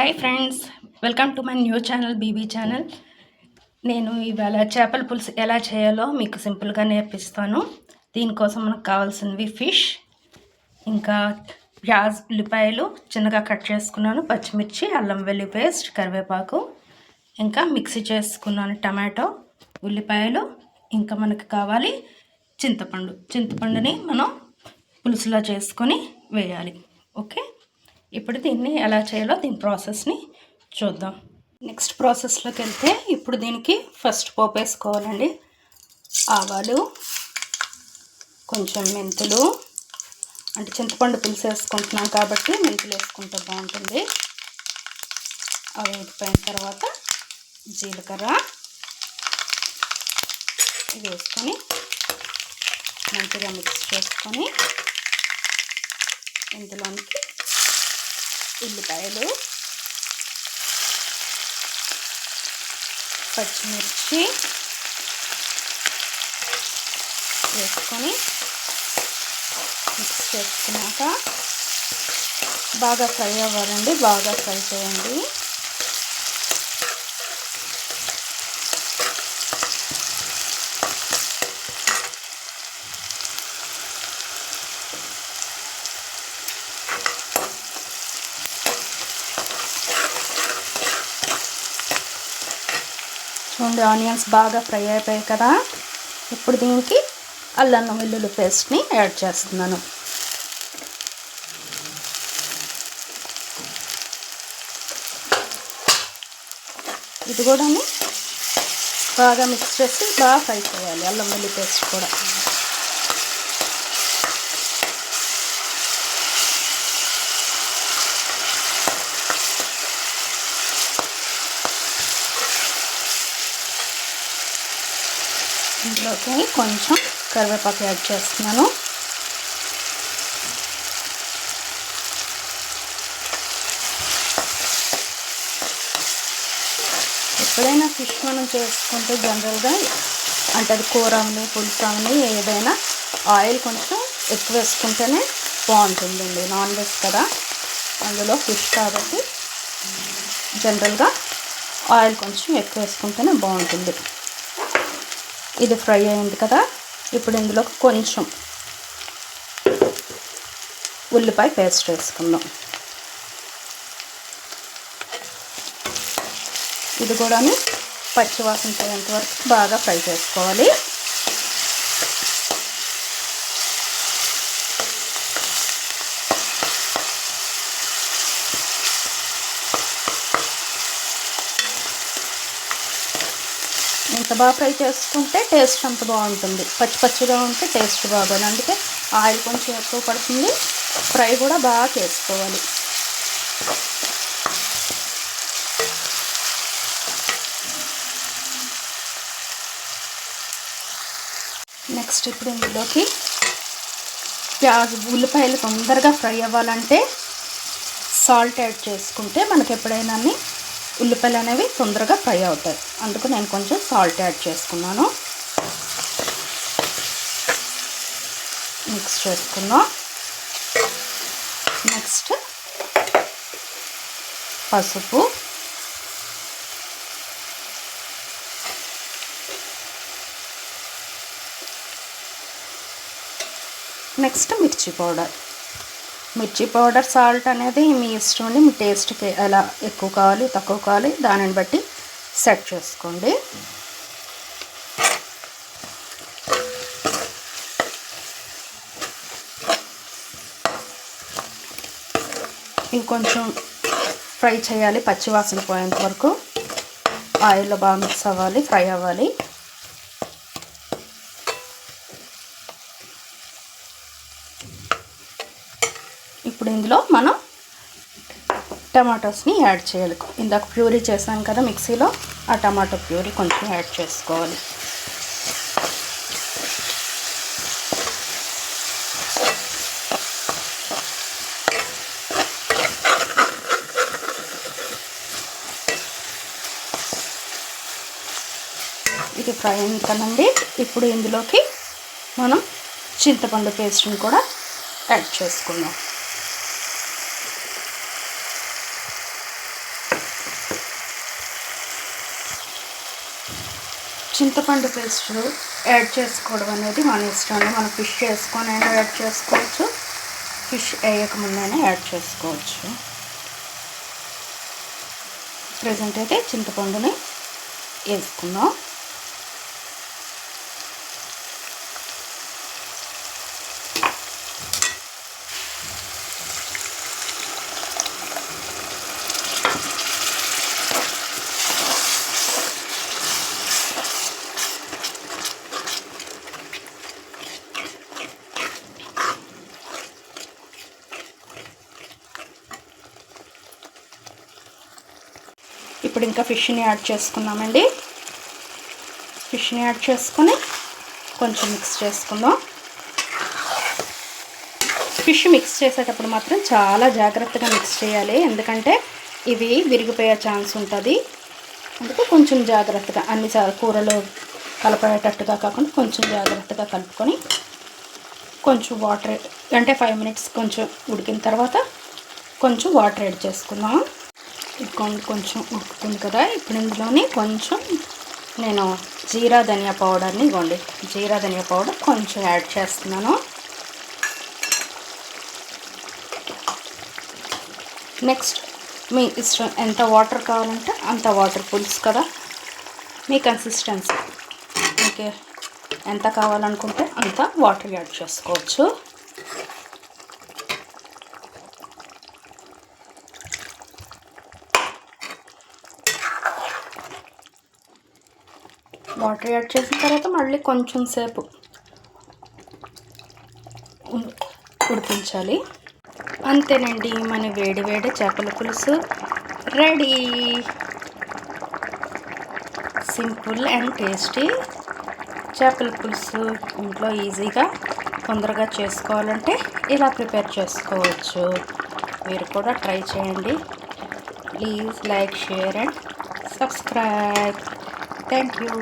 Hi friends welcome to my new channel BB channel నేను ఇవాళ చేపల పులుసు ఎలా చేయాలో మీకు సింపుల్గా నేర్పిస్తాను దీనికోసం మనకు కావాల్సినవి ఫిష్ ఇంకా ప్యాజ్ ఉల్లిపాయలు చిన్నగా కట్ చేసుకున్నాను పచ్చిమిర్చి అల్లం వెల్లి పేస్ట్ కరివేపాకు ఇంకా మిక్సీ చేసుకున్నాను టమాటో ఉల్లిపాయలు ఇంకా మనకు కావాలి చింతపండు. చింతపండుని మనం పులుసులా చేసుకొని వేయాలి. ఓకే ఇప్పుడు దీన్ని ఎలా చేయాలో దీని ప్రాసెస్ని చూద్దాం. నెక్స్ట్ ప్రాసెస్లోకి వెళ్తే ఇప్పుడు దీనికి ఫస్ట్ పోపు వేసుకోవాలండి. ఆవాలు కొంచెం మెంతులు అంటే చింతపండు పులుసు వేసుకుంటున్నాం కాబట్టి మెంతులు వేసుకుంటే బాగుంటుంది. అవి వేడిపోయిన తర్వాత జీలకర్ర ఇది వేసుకొని మంచిగా మిక్స్ చేసుకొని ఇందులోనికి ఉల్లిపాయలు పచ్చిమిర్చి వేసుకొని మిక్స్ చేసుకున్నాక బాగా ఫ్రై అవ్వాలండి బాగా ఫ్రై చేయండి. చూడండి ఆనియన్స్ బాగా ఫ్రై అయిపోయాయి కదా. ఇప్పుడు దీనికి అల్లం వెల్లుల్లి పేస్ట్ని యాడ్ చేస్తున్నాను. ఇది కూడా బాగా మిక్స్ చేసి బాగా ఫ్రై చేయాలి అల్లం వెల్లుల్లి పేస్ట్ కూడా. ఇందులోకి కొంచెం కరివేపాకు యాడ్ చేస్తున్నాను. ఎప్పుడైనా ఫిష్ మనం చేసుకుంటే జనరల్గా అంటే అది కూర అవని పులుసు అవని ఏదైనా ఆయిల్ కొంచెం ఎక్కువ వేసుకుంటేనే బాగుంటుందండి. నాన్ వెజ్ కదా. అందులో ఫిష్ కాబట్టి జనరల్గా ఆయిల్ కొంచెం ఎక్కువ వేసుకుంటేనే బాగుంటుంది. ఇది ఫ్రై అయింది కదా. ఇప్పుడు ఇందులో కొంచెం ఉల్లిపాయ పేస్ట్ వేసుకుందాం. ఇది కూడా పచ్చివాసన పోయేంత వరకు బాగా ఫ్రై చేసుకోవాలి. ఎంత బాగా ఫ్రై చేసుకుంటే టేస్ట్ అంత బాగుంటుంది. పచ్చి పచ్చిగా ఉంటే టేస్ట్ బాగోదు. అందుకే ఆయిల్ కొంచెం ఎక్కువ పడుతుంది. ఫ్రై కూడా బాగా చేసుకోవాలి. నెక్స్ట్ ఇప్పుడు ఇందులోకి ప్యాజ్ ఉల్లిపాయలు తొందరగా ఫ్రై అవ్వాలంటే సాల్ట్ యాడ్ చేసుకుంటే మనకి ఎప్పుడైనా ఉల్లిపాయలు అనేవి తొందరగా ఫ్రై అవుతాయి. అందుకు నేను కొంచెం సాల్ట్ యాడ్ చేసుకున్నాను. మిక్స్ చేసుకున్నాం నెక్స్ట్ పసుపు. నెక్స్ట్ మిర్చి పౌడర్. మిర్చి పౌడర్ సాల్ట్ అనేది మీ ఇష్టం అండి మీ టేస్ట్కి ఎలా ఎక్కువ కావాలి తక్కువ కావాలి దానిని బట్టి సెట్ చేసుకోండి. ఇవి కొంచెం ఫ్రై చేయాలి పచ్చివాసన పోయేంత వరకు. ఆయిల్లో బాగా మిక్స్ అవ్వాలి ఫ్రై అవ్వాలి. ఇప్పుడు ఇందులో మనం టమాటోస్ని యాడ్ చేయాలి. ఇందాక ప్యూరీ చేసాం కదా మిక్సీలో ఆ టమాటో ప్యూరీ కొంచెం యాడ్ చేసుకోవాలి. ఇది ఫ్రై అయింది కదండి. ఇప్పుడు ఇందులోకి మనం చింతపండు పేస్ట్ని కూడా యాడ్ చేసుకుందాం. చింతపండు పేస్ట్ యాడ్ చేసుకోవడం అనేది మన ఇష్టం. అండి మనం ఫిష్ చేసుకొని అయినా యాడ్ చేసుకోవచ్చు. ఫిష్ వేయకముందైనా యాడ్ చేసుకోవచ్చు. ప్రజెంట్ అయితే చింతపండుని వేసుకుందాం. ఇప్పుడు ఇంకా ఫిష్ని యాడ్ చేసుకున్నామండి ఫిష్ని యాడ్ చేసుకొని కొంచెం మిక్స్ చేసుకుందాం. ఫిష్ మిక్స్ చేసేటప్పుడు మాత్రం చాలా జాగ్రత్తగా మిక్స్ చేయాలి. ఎందుకంటే ఇవి విరిగిపోయే ఛాన్స్ ఉంటుంది. అందుకే కొంచెం జాగ్రత్తగా అన్ని కూరలు కలపేటట్టుగా కాకుండా కొంచెం జాగ్రత్తగా కలుపుకొని కొంచెం వాటర్ అంటే ఫైవ్ మినిట్స్ కొంచెం ఉడికిన తర్వాత కొంచెం వాటర్ యాడ్ చేసుకుందాం. కొంచెం ఉడుకుతుంది కదా. ఇప్పుడు ఇందులోని కొంచెం నేను జీరా ధనియా పౌడర్ని ఇవ్వండి జీరా ధనియా పౌడర్ కొంచెం యాడ్ చేస్తున్నాను. నెక్స్ట్ మీ ఇష్టం ఎంత వాటర్ కావాలంటే అంత వాటర్ పులుసు కదా. మీ కన్సిస్టెన్సీ. మీకు ఎంత కావాలనుకుంటే అంత వాటర్ యాడ్ చేసుకోవచ్చు. వాటర్ యాడ్ చేసిన తర్వాత మళ్ళీ కొంచెం సేపు ఉడికించాలి. అంతేనండి మన వేడి వేడి చేపల పులుసు రెడీ. Simple and tasty. చేపల పులుసు ఇంట్లో ఈజీగా తొందరగా చేసుకోవాలంటే ఇలా ప్రిపేర్ చేసుకోవచ్చు. మీరు కూడా ట్రై చేయండి. Please like share and subscribe. Thank you